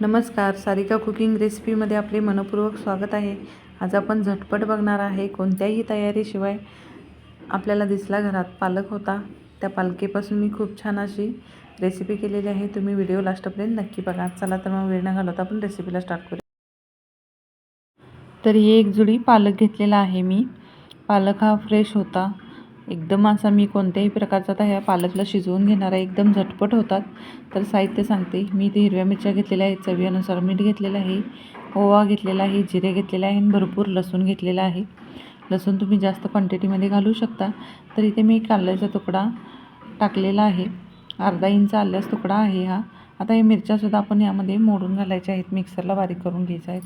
नमस्कार सारिका कुकिंग रेसिपीमध्ये आपले मनपूर्वक स्वागत आहे. आज आपण झटपट बघणार आहे कोणत्याही तयारीशिवाय आपल्याला दिसला घरात पालक होता. त्या पालकेपासून मी खूप छान अशी रेसिपी केलेली आहे. तुम्ही व्हिडिओ लास्टपर्यंत नक्की बघा. चला तर मग वेळ न घालवता आपण रेसिपीला स्टार्ट करूया तर ही एक जुडी पालक घेतलेला आहे मी. पालक हा फ्रेश होता. एकदम असा मी कोणत्याही प्रकारचा आता ह्या पालकला शिजवून घेणार आहे. एकदम झटपट होतात. तर साहित्य सांगते. मी ते हिरव्या मिरच्या घेतलेल्या आहेत. चवीनुसार मीठ घेतलेलं आहे. ओवा घेतलेला आहे. जिरे घेतलेले आहे. आणि भरपूर लसूण घेतलेला आहे. लसूण तुम्ही जास्त क्वांटिटीमध्ये घालू शकता. तर इथे मी कांद्याचा तुकडा टाकलेला आहे. अर्धा इंच आल्यास तुकडा आहे हा. आता हे मिरच्यासुद्धा आपण यामध्ये मोडून घालायच्या आहेत. मिक्सरला बारीक करून घ्यायच्या आहेत.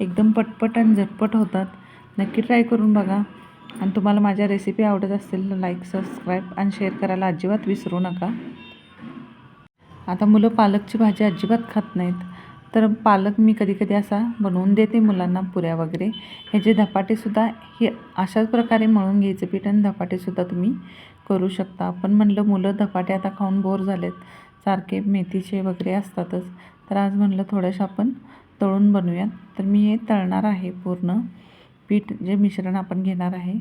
एकदम पटपट आणि झटपट होतात. नक्की ट्राय करून बघा. आणि तुम्हाला माझ्या रेसिपी आवडत असतील तर लाईक सबस्क्राईब आणि शेअर करायला अजिबात विसरू नका. आता मुलं पालकची भाजी अजिबात खात नाहीत. तर पालक मी कधी कधी असा बनवून देते मुलांना पुऱ्या वगैरे. ह्याचे धपाटेसुद्धा हे अशाच प्रकारे मळून घ्यायचं पीठ आणि धपाटेसुद्धा तुम्ही करू शकता. पण म्हणलं मुलं धपाटे आता खाऊन बोर झालेत. सारखे मेथीचे वगैरे असतातच. तर आज म्हणलं थोड्याशा आपण तळून बनवूयात. तर मी हे तळणार आहे पूर्ण. पीठ जे मिश्रण आपण घेणार आहे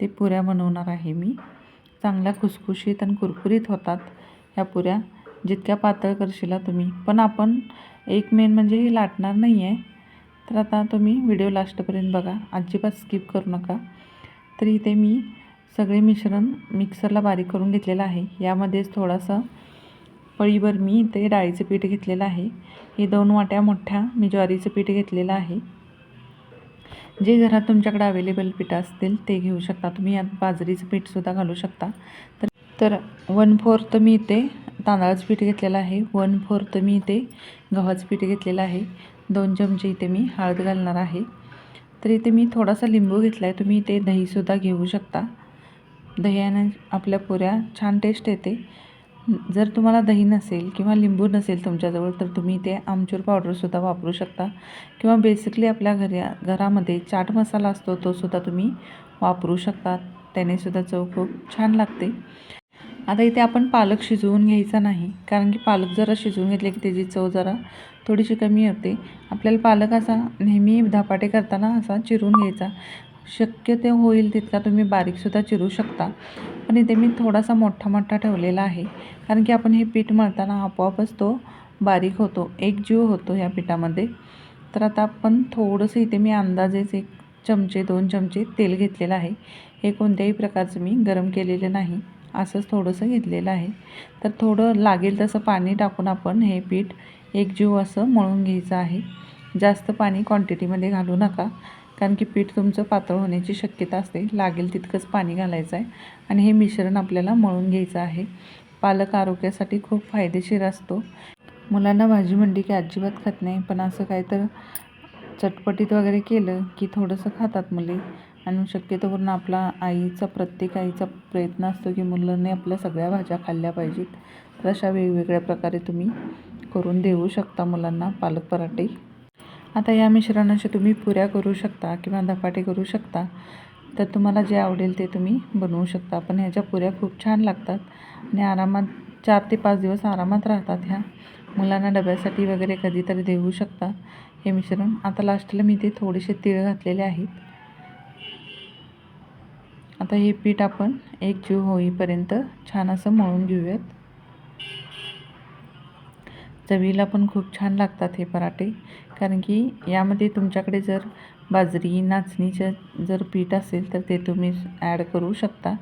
ते पुऱ्या बनवणार आहे मी. चांगल्या खुसखुशीत आणि कुरकुरीत होतात ह्या पुऱ्या. जितक्या पातळ करशीला तुम्ही. पण आपण एक मेन म्हणजे हे लाटणार नाही आहे तर आता तुम्ही व्हिडिओ लास्टपर्यंत बघा. अजिबात स्किप करू नका. तर इथे मी सगळे मिश्रण मिक्सरला बारीक करून घेतलेलं आहे. यामध्येच थोडासा पळीभर मी इथे डाळीचं पीठ घेतलेलं आहे. हे दोन वाट्या मोठ्या मी ज्वारीचं पीठ घेतलेलं आहे. जे घरात तुमच्याकडे अवेलेबल पीठ असतील ते घेऊ शकता. तुम्ही यात बाजरीचं पीठसुद्धा घालू शकता. तर तर वन फोर्थ मी इथे तांदळाचं पीठ घेतलेलं आहे. वन फोर्थ मी इथे गव्हाचं पीठ घेतलेलं आहे. दोन चमचे इथे मी हळद घालणार आहे. तर इथे मी थोडासा लिंबू घेतला आहे तुम्ही इथे दहीसुद्धा घेऊ शकता. दह्याने आपल्या पुऱ्या छान टेस्ट येते. जर तुम्हाला दही नसेल किंवा लिंबू नसेल तुमच्याजवळ तर तुम्ही ते आमचूर पावडरसुद्धा वापरू शकता. किंवा बेसिकली आपल्या घरी घरामध्ये चाट मसाला असतो तोसुद्धा तुम्ही वापरू शकता. त्यानेसुद्धा चव खूप छान लागते. आता इथे आपण पालक शिजवून घ्यायचा नाही कारण की पालक जरा शिजवून घेतले की त्याची चव जरा थोडीशी कमी होते. आपल्याला पालक असा नेहमी धपाटे करताना असा चिरून घ्यायचा. शक्य ते होईल तितका तुम्ही बारीकसुद्धा चिरू शकता. पण इथे मी थोडासा मोठा मोठा ठेवलेला आहे. कारण की आपण हे पीठ मळताना आपोआपच तो बारीक होतो. एक जीव होतो ह्या पिठामध्ये. तर आता आपण थोडंसं इथे मी अंदाजेच एक चमचे दोन चमचे तेल घेतलेलं आहे. हे कोणत्याही प्रकारचं मी गरम केलेलं नाही. असंच थोडंसं घेतलेलं आहे. तर थोडं लागेल तसं पाणी टाकून आपण हे पीठ एक जीव असं मळून घ्यायचं आहे. जास्त पाणी क्वांटिटीमध्ये घालू नका. कारण की पीठ तुमचं पातळ होण्याची शक्यता असते. लागेल तितकंच पाणी घालायचं आहे. आणि हे मिश्रण आपल्याला मळून घ्यायचं आहे. पालक आरोग्यासाठी खूप फायदेशीर असतो. मुलांना भाजी म्हणली की अजिबात खात नाही. पण असं काय तर चटपटीत वगैरे केलं की थोडंसं खातात मुले. आणि शक्यतो करून आपला आईचा प्रत्येक आईचा प्रयत्न असतो की मुलांनी आपल्या सगळ्या भाज्या खाल्ल्या पाहिजेत. तर अशा वेगवेगळ्या प्रकारे तुम्ही करून देऊ शकता मुलांना पालक पराठे. आता या मिश्रणाचे तुम्ही पुऱ्या करू शकता किंवा धपाटे करू शकता. तर तुम्हाला जे आवडेल ते तुम्ही बनवू शकता. पण ह्याच्या पुऱ्या खूप छान लागतात आणि आरामात चार ते पाच दिवस आरामात राहतात ह्या. मुलांना डब्यासाठी वगैरे कधीतरी देऊ शकता. हे मिश्रण आता लास्टला मी ते थोडेसे तीळ घातलेले आहेत. आता हे पीठ आपण एक जीव होईपर्यंत छान असं मळून घेऊयात. चवीला पण खूप छान लागतात हे पराठे. कारण की यामध्ये तुमच्याकडे जर बाजरी नाचणीचं जर पीठ असेल तर ते तुम्ही ॲड करू शकता.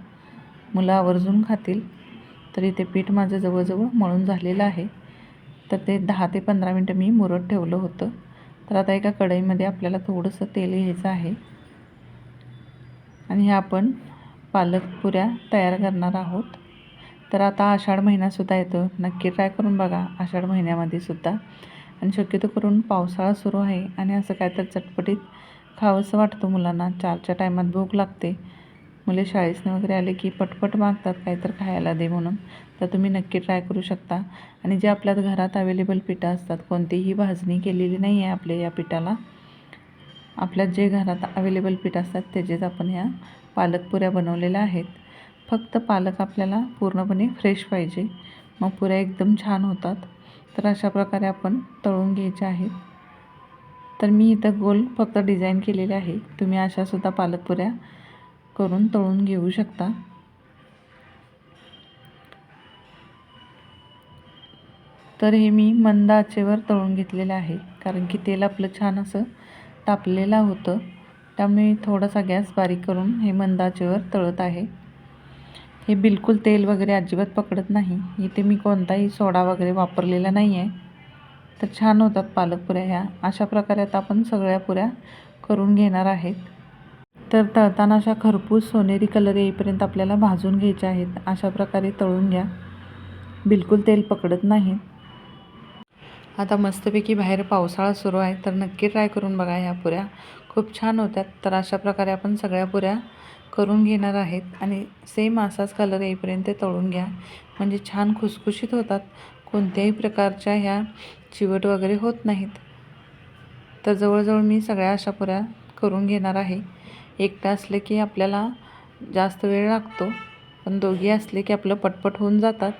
मुलं आवर्जून खातील. तर इथे पीठ माझं जवळजवळ मळून झालेलं आहे. तर ते दहा ते पंधरा मिनटं मी मुरत ठेवलं होतं. तर आता एका कढईमध्ये आपल्याला थोडंसं तेल घ्यायचं आहे. आणि ह्या आपण पालक पुऱ्या तयार करणार आहोत. तर आता आषाढ महिनासुद्धा येतो. नक्की ट्राय करून बघा आषाढ महिन्यामध्ये सुद्धा. आणि शक्यतो करून पावसाळा सुरू आहे आणि असं काय तर चटपटीत खावंसं वाटतं मुलांना. चारच्या टायमात भूक लागते. मुले शाळेसनं वगैरे आले की पटपट मागतात काहीतर खायला दे म्हणून. तर तुम्ही नक्की ट्राय करू शकता. आणि जे आपल्यात घरात अवेलेबल पिठं असतात कोणतीही भाजणी केलेली नाही आहे आपल्या या पिठाला. आपल्यात जे घरात अवेलेबल पीठ असतात त्याचेच आपण ह्या पालकपुऱ्या बनवलेल्या आहेत. फक्त पालक आपल्याला पूर्णपणे फ्रेश पाहिजे. मग पुऱ्या एकदम छान होतात. तर अशा प्रकारे आपण तळून घ्यायचे आहेत. तर मी इथं गोल फक्त डिझाईन केलेले आहे. तुम्ही अशासुद्धा पालकपुऱ्या करून तळून घेऊ शकता. तर हे मी मंद आचेवर तळून घेतलेलं आहे. कारण की तेल आपलं छान असं तापलेलं होतं. त्यामुळे थोडासा गॅस बारीक करून हे मंद आचेवर तळत आहे. हे बिलकुल तेल वगैरे अजिबात पकडत नाही. इथे मी कोणताही सोडा वगैरे वापरलेला नाही आहे तर छान होतात पालक पुऱ्या ह्या. अशा प्रकारे आता आपण सगळ्या पुऱ्या करून घेणार आहेत. तर तळताना अशा खरपूस सोनेरी कलर येईपर्यंत आपल्याला भाजून घ्यायच्या आहेत. अशा प्रकारे तळून घ्या. बिलकुल तेल पकडत नाही. आता मस्तपैकी बाहेर पावसाळा सुरू आहे. तर नक्की ट्राय करून बघा ह्या पुऱ्या. खूप छान होत्यात तर अशा प्रकारे आपण सगळ्या पुऱ्या करून घेणार आहेत. आणि सेम असाच कलर येईपर्यंत तळून घ्या. म्हणजे छान खुसखुशीत होतात. कोणत्याही प्रकारच्या ह्या चिवट वगैरे होत नाहीत. तर जवळजवळ मी सगळ्या अशा पुऱ्या करून घेणार आहे. एकटं असले की आपल्याला जास्त वेळ लागतो. पण दोघी असले की आपलं पटपट होऊन जातात.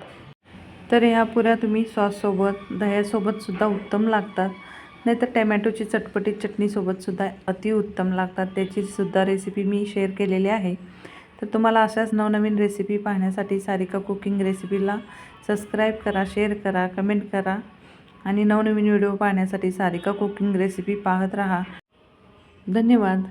तर ह्या पुऱ्या तुम्ही सॉससोबत दह्यासोबतसुद्धा उत्तम लागतात. नाहीतर टॅमॅटोची चटपटीत चटणीसोबतसुद्धा अतिउत्तम लागतात. त्याचीसुद्धा रेसिपी मी शेअर केलेली आहे. तर तुम्हाला अशाच नवनवीन रेसिपी पाहण्यासाठी सारिका कुकिंग रेसिपीला सबस्क्राईब करा शेअर करा कमेंट करा आणि नवनवीन व्हिडिओ पाहण्यासाठी सारिका कुकिंग रेसिपी पाहत राहा. धन्यवाद.